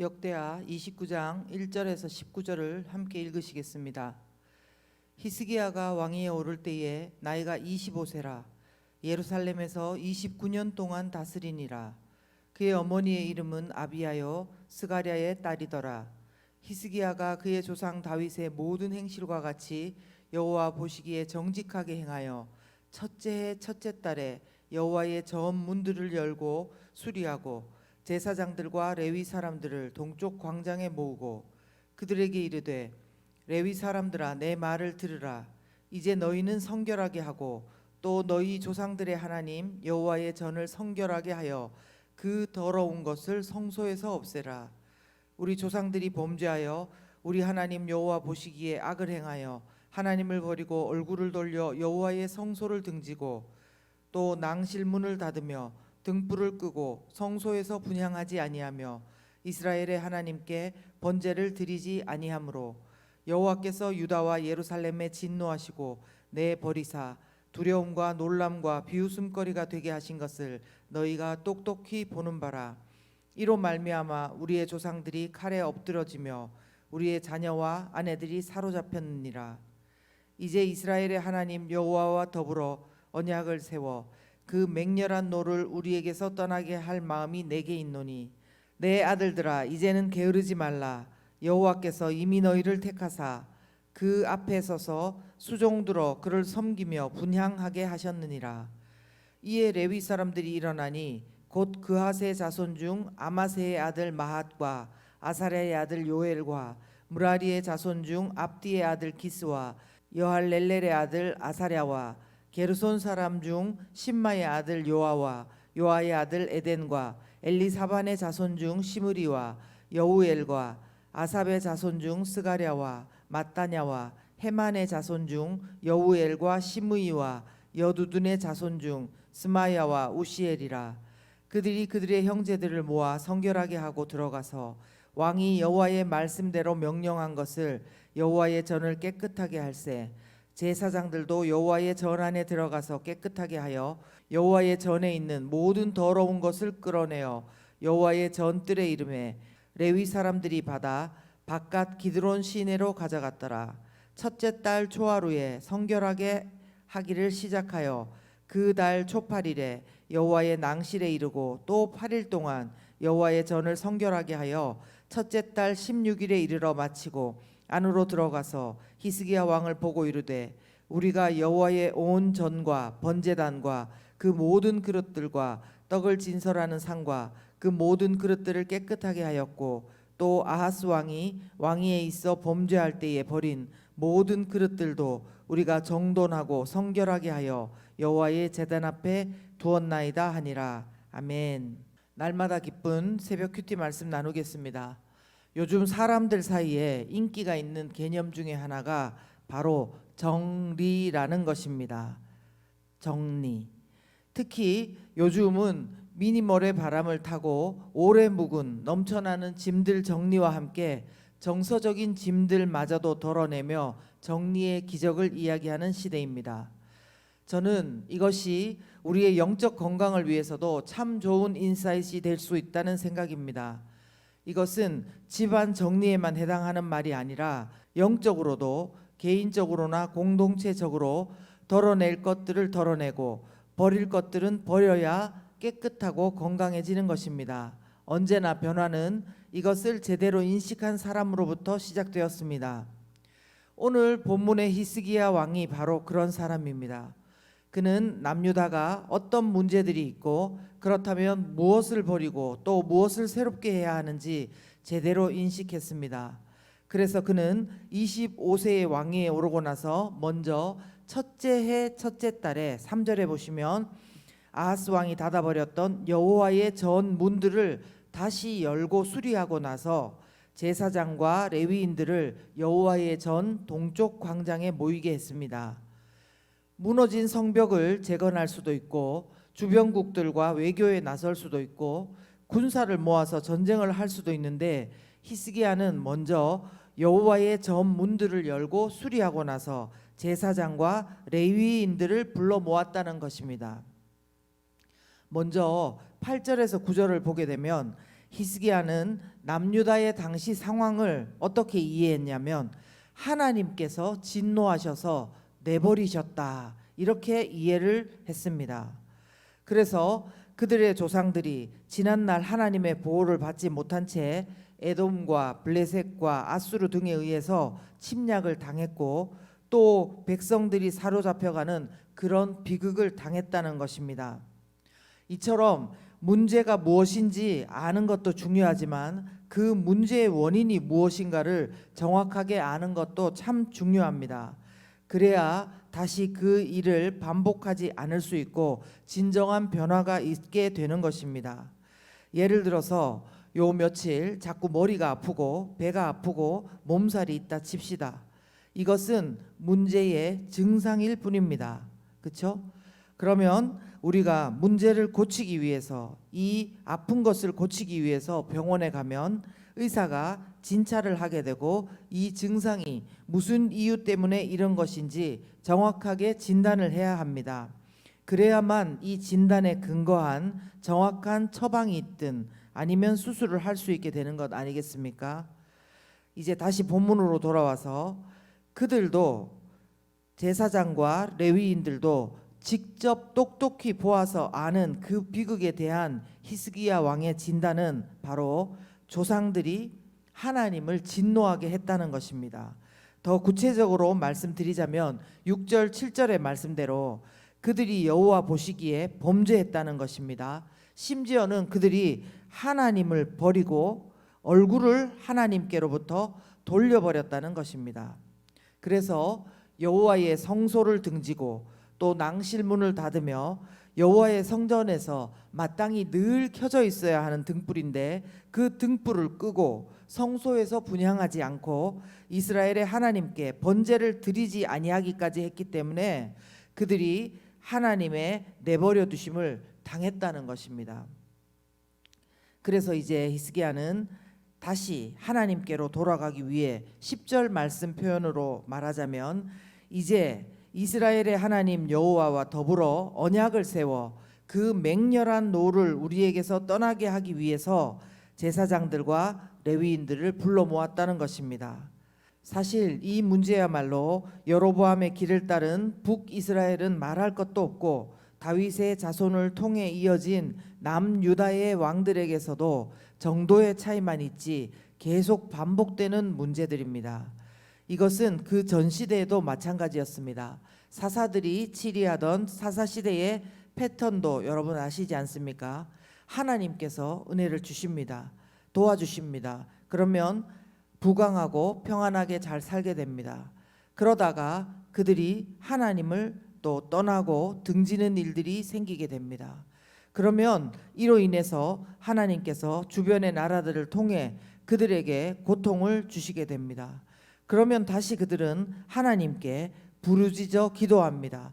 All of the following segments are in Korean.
역대하 29장 1절에서 19절을 함께 읽으시겠습니다. 히스기야가 왕위에 오를 때에 나이가 25세라. 예루살렘에서 29년 동안 다스리니라. 그의 어머니의 이름은 아비야요 스가랴의 딸이더라. 히스기야가 그의 조상 다윗의 모든 행실과 같이 여호와 보시기에 정직하게 행하여 첫째 해 첫째 달에 여호와의 전 문들을 열고 수리하고 제사장들과 레위 사람들을 동쪽 광장에 모으고 그들에게 이르되 레위 사람들아 내 말을 들으라. 이제 너희는 성결하게 하고 또 너희 조상들의 하나님 여호와의 전을 성결하게 하여 그 더러운 것을 성소에서 없애라. 우리 조상들이 범죄하여 우리 하나님 여호와 보시기에 악을 행하여 하나님을 버리고 얼굴을 돌려 여호와의 성소를 등지고 또 낭실문을 닫으며 등불을 끄고 성소에서 분향하지 아니하며 이스라엘의 하나님께 번제를 드리지 아니하므로 여호와께서 유다와 예루살렘에 진노하시고 내 버리사 두려움과 놀람과 비웃음거리가 되게 하신 것을 너희가 똑똑히 보는 바라. 이로 말미암아 우리의 조상들이 칼에 엎드러지며 우리의 자녀와 아내들이 사로잡혔느니라. 이제 이스라엘의 하나님 여호와와 더불어 언약을 세워 그 맹렬한 노를 우리에게서 떠나게 할 마음이 내게 있노니 내 아들들아 이제는 게으르지 말라. 여호와께서 이미 너희를 택하사 그 앞에 서서 수종들어 그를 섬기며 분향하게 하셨느니라. 이에 레위 사람들이 일어나니 곧 그하세 자손 중 아마세의 아들 마핫과 아사랴의 아들 요엘과 무라리의 자손 중 압디의 아들 기스와 여할렐렐의 아들 아사랴와 게르손 사람 중 신마의 아들 요아와 요아의 아들 에덴과 엘리사반의 자손 중 시므리와 여우엘과 아삽의 자손 중 스가랴와 마따냐와 헤만의 자손 중 여우엘과 시므이와 여두둔의 자손 중 스마야와 우시엘이라. 그들이 그들의 형제들을 모아 성결하게 하고 들어가서 왕이 여호와의 말씀대로 명령한 것을 여호와의 전을 깨끗하게 할세 제사장들도 여호와의 전 안에 들어가서 깨끗하게 하여 여호와의 전에 있는 모든 더러운 것을 끌어내어 여호와의 전뜰의 이름에 레위 사람들이 받아 바깥 기드론 시내로 가져갔더라. 첫째 달 초하루에 성결하게 하기를 시작하여 그 달 초팔일에 여호와의 낭실에 이르고 또 8일 동안 여호와의 전을 성결하게 하여 첫째 달 16일에 이르러 마치고 안으로 들어가서 히스기야 왕을 보고 이르되 우리가 여호와의 온 전과 번제단과 그 모든 그릇들과 떡을 진설하는 상과 그 모든 그릇들을 깨끗하게 하였고 또 아하스 왕이 왕위에 있어 범죄할 때에 버린 모든 그릇들도 우리가 정돈하고 성결하게 하여 여호와의 제단 앞에 두었나이다 하니라 아멘. 날마다 기쁜 새벽 큐티 말씀 나누겠습니다. 요즘 사람들 사이에 인기가 있는 개념 중에 하나가 바로 정리라는 것입니다. 정리. 특히 요즘은 미니멀의 바람을 타고 오래 묵은 넘쳐나는 짐들 정리와 함께 정서적인 짐들마저도 덜어내며 정리의 기적을 이야기하는 시대입니다. 저는 이것이 우리의 영적 건강을 위해서도 참 좋은 인사이트이 될수 있다는 생각입니다. 이것은 집안 정리에만 해당하는 말이 아니라 영적으로도 개인적으로나 공동체적으로 덜어낼 것들을 덜어내고 버릴 것들은 버려야 깨끗하고 건강해지는 것입니다. 언제나 변화는 이것을 제대로 인식한 사람으로부터 시작되었습니다. 오늘 본문의 히스기야 왕이 바로 그런 사람입니다. 그는 남유다가 어떤 문제들이 있고 그렇다면 무엇을 버리고 또 무엇을 새롭게 해야 하는지 제대로 인식했습니다. 그래서 그는 25세의 왕위에 오르고 나서 먼저 첫째 해 첫째 달에 3절에 보시면 아하스 왕이 닫아버렸던 여호와의 전 문들을 다시 열고 수리하고 나서 제사장과 레위인들을 여호와의 전 동쪽 광장에 모이게 했습니다. 무너진 성벽을 재건할 수도 있고 주변국들과 외교에 나설 수도 있고 군사를 모아서 전쟁을 할 수도 있는데 히스기야는 먼저 여호와의 전 문들을 열고 수리하고 나서 제사장과 레위인들을 불러 모았다는 것입니다. 먼저 8절에서 9절을 보게 되면 히스기야는 남유다의 당시 상황을 어떻게 이해했냐면 하나님께서 진노하셔서 내버리셨다 이렇게 이해를 했습니다. 그래서 그들의 조상들이 지난날 하나님의 보호를 받지 못한 채 에돔과 블레셋과 아수르 등에 의해서 침략을 당했고 또 백성들이 사로잡혀가는 그런 비극을 당했다는 것입니다. 이처럼 문제가 무엇인지 아는 것도 중요하지만 그 문제의 원인이 무엇인가를 정확하게 아는 것도 참 중요합니다. 그래야 다시 그 일을 반복하지 않을 수 있고 진정한 변화가 있게 되는 것입니다. 예를 들어서 요 며칠 자꾸 머리가 아프고 배가 아프고 몸살이 있다 칩시다. 이것은 문제의 증상일 뿐입니다. 그렇죠? 그러면 우리가 문제를 고치기 위해서 이 아픈 것을 고치기 위해서 병원에 가면 의사가 진찰을 하게 되고 이 증상이 무슨 이유 때문에 이런 것인지 정확하게 진단을 해야 합니다. 그래야만 이 진단에 근거한 정확한 처방이 있든 아니면 수술을 할 수 있게 되는 것 아니겠습니까? 이제 다시 본문으로 돌아와서 그들도 제사장과 레위인들도 직접 똑똑히 보아서 아는 그 비극에 대한 히스기야 왕의 진단은 바로 조상들이 하나님을 진노하게 했다는 것입니다. 더 구체적으로 말씀드리자면 6절 7절의 말씀대로 그들이 여호와 보시기에 범죄했다는 것입니다. 심지어는 그들이 하나님을 버리고 얼굴을 하나님께로부터 돌려버렸다는 것입니다. 그래서 여호와의 성소를 등지고 또 낭실문을 닫으며 여호와의 성전에서 마땅히 늘 켜져 있어야 하는 등불인데 그 등불을 끄고 성소에서 분향하지 않고 이스라엘의 하나님께 번제를 드리지 아니하기까지 했기 때문에 그들이 하나님의 내버려 두심을 당했다는 것입니다. 그래서 이제 히스기야는 다시 하나님께로 돌아가기 위해 10절 말씀 표현으로 말하자면 이제 이스라엘의 하나님 여호와와 더불어 언약을 세워 그 맹렬한 노를 우리에게서 떠나게 하기 위해서 제사장들과 레위인들을 불러 모았다는 것입니다. 사실 이 문제야말로 여로보암의 길을 따른 북이스라엘은 말할 것도 없고 다윗의 자손을 통해 이어진 남유다의 왕들에게서도 정도의 차이만 있지 계속 반복되는 문제들입니다. 이것은 그 전 시대에도 마찬가지였습니다. 사사들이 치리하던 사사 시대의 패턴도 여러분 아시지 않습니까? 하나님께서 은혜를 주십니다. 도와주십니다. 그러면 부강하고 평안하게 잘 살게 됩니다. 그러다가 그들이 하나님을 또 떠나고 등지는 일들이 생기게 됩니다. 그러면 이로 인해서 하나님께서 주변의 나라들을 통해 그들에게 고통을 주시게 됩니다. 그러면 다시 그들은 하나님께 부르짖어 기도합니다.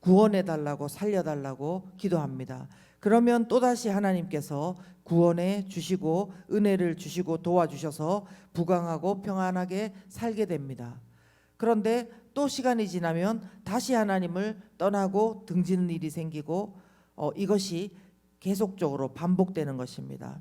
구원해 달라고 살려 달라고 기도합니다. 그러면 또다시 하나님께서 구원해 주시고 은혜를 주시고 도와주셔서 부강하고 평안하게 살게 됩니다. 그런데 또 시간이 지나면 다시 하나님을 떠나고 등지는 일이 생기고 어, 이것이 계속적으로 반복되는 것입니다.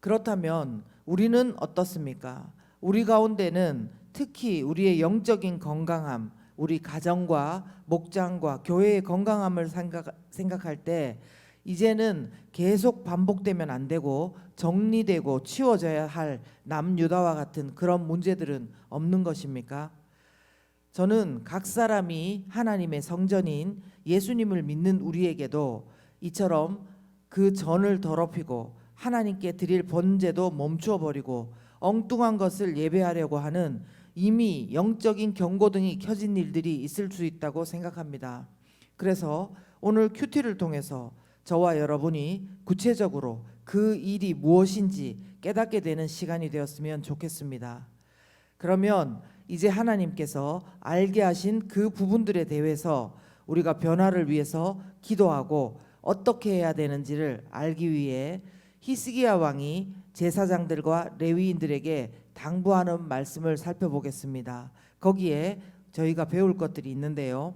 그렇다면 우리는 어떻습니까? 우리 가운데는 특히 우리의 영적인 건강함, 우리 가정과 목장과 교회의 건강함을 생각, 생각할 때 이제는 계속 반복되면 안 되고 정리되고 치워져야 할 남유다와 같은 그런 문제들은 없는 것입니까? 저는 각 사람이 하나님의 성전인 예수님을 믿는 우리에게도 이처럼 그 전을 더럽히고 하나님께 드릴 번제도 멈추어 버리고 엉뚱한 것을 예배하려고 하는 이미 영적인 경고등이 켜진 일들이 있을 수 있다고 생각합니다. 그래서 오늘 큐티를 통해서 저와 여러분이 구체적으로 그 일이 무엇인지 깨닫게 되는 시간이 되었으면 좋겠습니다. 그러면 이제 하나님께서 알게 하신 그 부분들에 대해서 우리가 변화를 위해서 기도하고 어떻게 해야 되는지를 알기 위해 히스기야 왕이 제사장들과 레위인들에게 당부하는 말씀을 살펴보겠습니다. 거기에 저희가 배울 것들이 있는데요.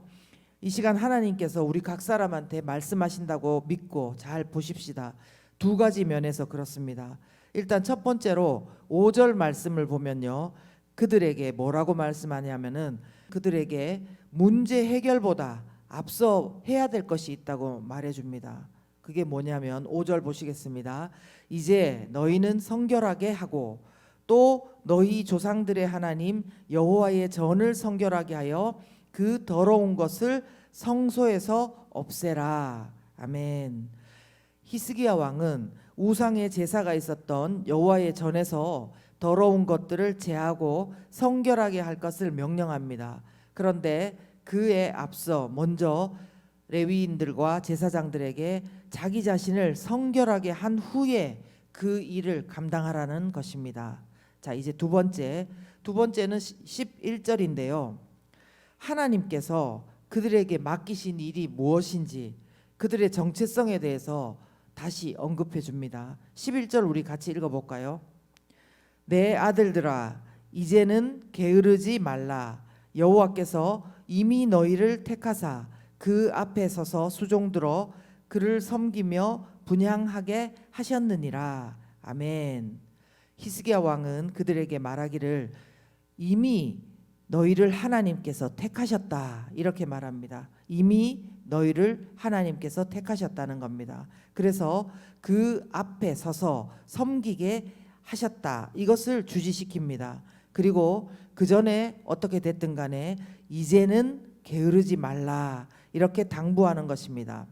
이 시간 하나님께서 우리 각 사람한테 말씀하신다고 믿고 잘 보십시다. 두 가지 면에서 그렇습니다. 일단 첫 번째로 5절 말씀을 보면요. 그들에게 뭐라고 말씀하냐면은 그들에게 문제 해결보다 앞서 해야 될 것이 있다고 말해 줍니다. 그게 뭐냐면 5절 보시겠습니다. 이제 너희는 성결하게 하고 또 너희 조상들의 하나님 여호와의 전을 성결하게 하여 그 더러운 것을 성소에서 없애라. 아멘. 히스기야 왕은 우상의 제사가 있었던 여호와의 전에서 더러운 것들을 제하고 성결하게 할 것을 명령합니다. 그런데 그에 앞서 먼저 레위인들과 제사장들에게 자기 자신을 성결하게 한 후에 그 일을 감당하라는 것입니다. 자, 이제 두 번째. 두 번째는 11절인데요. 하나님께서 그들에게 맡기신 일이 무엇인지 그들의 정체성에 대해서 다시 언급해 줍니다. 11절 우리 같이 읽어 볼까요? 내 아들들아 이제는 게으르지 말라 여호와께서 이미 너희를 택하사 그 앞에 서서 수종들어 그를 섬기며 분향하게 하셨느니라 아멘 히스기야 왕은 그들에게 말하기를 이미 너희를 하나님께서 택하셨다 이렇게 말합니다 이미 너희를 하나님께서 택하셨다는 겁니다 그래서 그 앞에 서서 섬기게 하셨다. 이것을 주지시킵니다. 그리고 그 전에 어떻게 됐든 간에 이제는 게으르지 말라. 이렇게 당부하는 것입니다.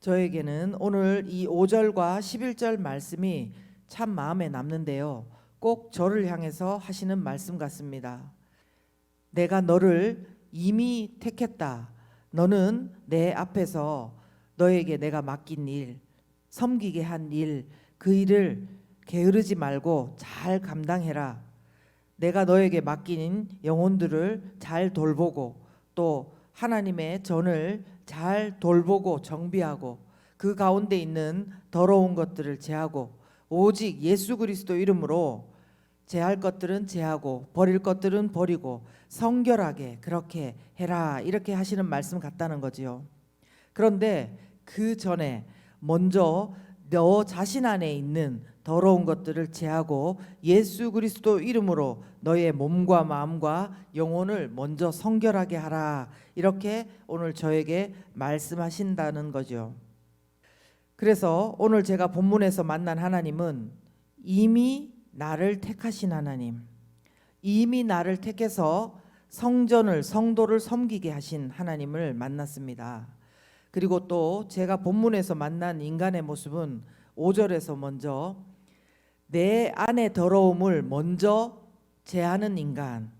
저에게는 오늘 이 5절과 11절 말씀이 참 마음에 남는데요. 꼭 저를 향해서 하시는 말씀 같습니다. 내가 너를 이미 택했다. 너는 내 앞에서 너에게 내가 맡긴 일, 섬기게 한 일, 그 일을 게으르지 말고 잘 감당해라. 내가 너에게 맡긴 영혼들을 잘 돌보고 또 하나님의 전을 잘 돌보고 정비하고 그 가운데 있는 더러운 것들을 제하고 오직 예수 그리스도 이름으로 제할 것들은 제하고 버릴 것들은 버리고 성결하게 그렇게 해라 이렇게 하시는 말씀 같다는 거지요. 그런데 그 전에 먼저 너 자신 안에 있는 더러운 것들을 제하고 예수 그리스도 이름으로 너의 몸과 마음과 영혼을 먼저 성결하게 하라. 이렇게 오늘 저에게 말씀하신다는 거죠. 그래서 오늘 제가 본문에서 만난 하나님은 이미 나를 택하신 하나님, 이미 나를 택해서 성전을 성도를 섬기게 하신 하나님을 만났습니다. 그리고 또 제가 본문에서 만난 인간의 모습은 5절에서 먼저 내 안의 더러움을 먼저 제하는 인간,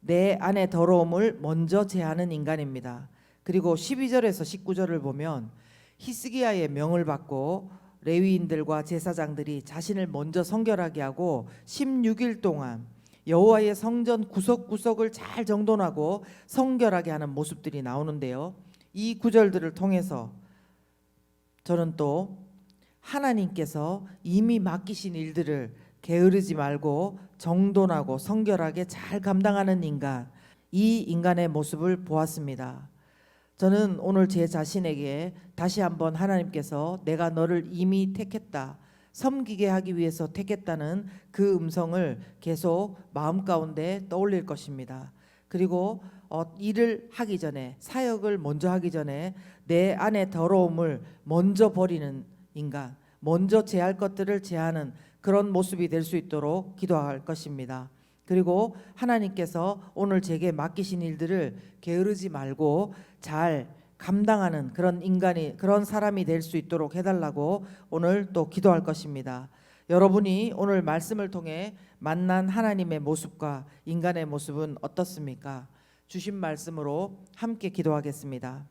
내 안의 더러움을 먼저 제하는 인간입니다. 그리고 12절에서 19절을 보면 히스기야의 명을 받고 레위인들과 제사장들이 자신을 먼저 성결하게 하고 16일 동안 여호와의 성전 구석구석을 잘 정돈하고 성결하게 하는 모습들이 나오는데요. 이 구절들을 통해서 저는 또 하나님께서 이미 맡기신 일들을 게으르지 말고 정돈하고 성결하게 잘 감당하는 인간, 이 인간의 모습을 보았습니다. 저는 오늘 제 자신에게 다시 한번 하나님께서 내가 너를 이미 택했다. 섬기게 하기 위해서 택했다는 그 음성을 계속 마음 가운데 떠올릴 것입니다. 그리고 어, 일을 하기 전에 사역을 먼저 하기 전에 내 안의 더러움을 먼저 버리는 인간, 먼저 제할 것들을 제하는 그런 모습이 될 수 있도록 기도할 것입니다. 그리고 하나님께서 오늘 제게 맡기신 일들을 게으르지 말고 잘 감당하는 그런 인간이 그런 사람이 될 수 있도록 해달라고 오늘 또 기도할 것입니다. 여러분이 오늘 말씀을 통해 만난 하나님의 모습과 인간의 모습은 어떻습니까? 주신 말씀으로 함께 기도하겠습니다.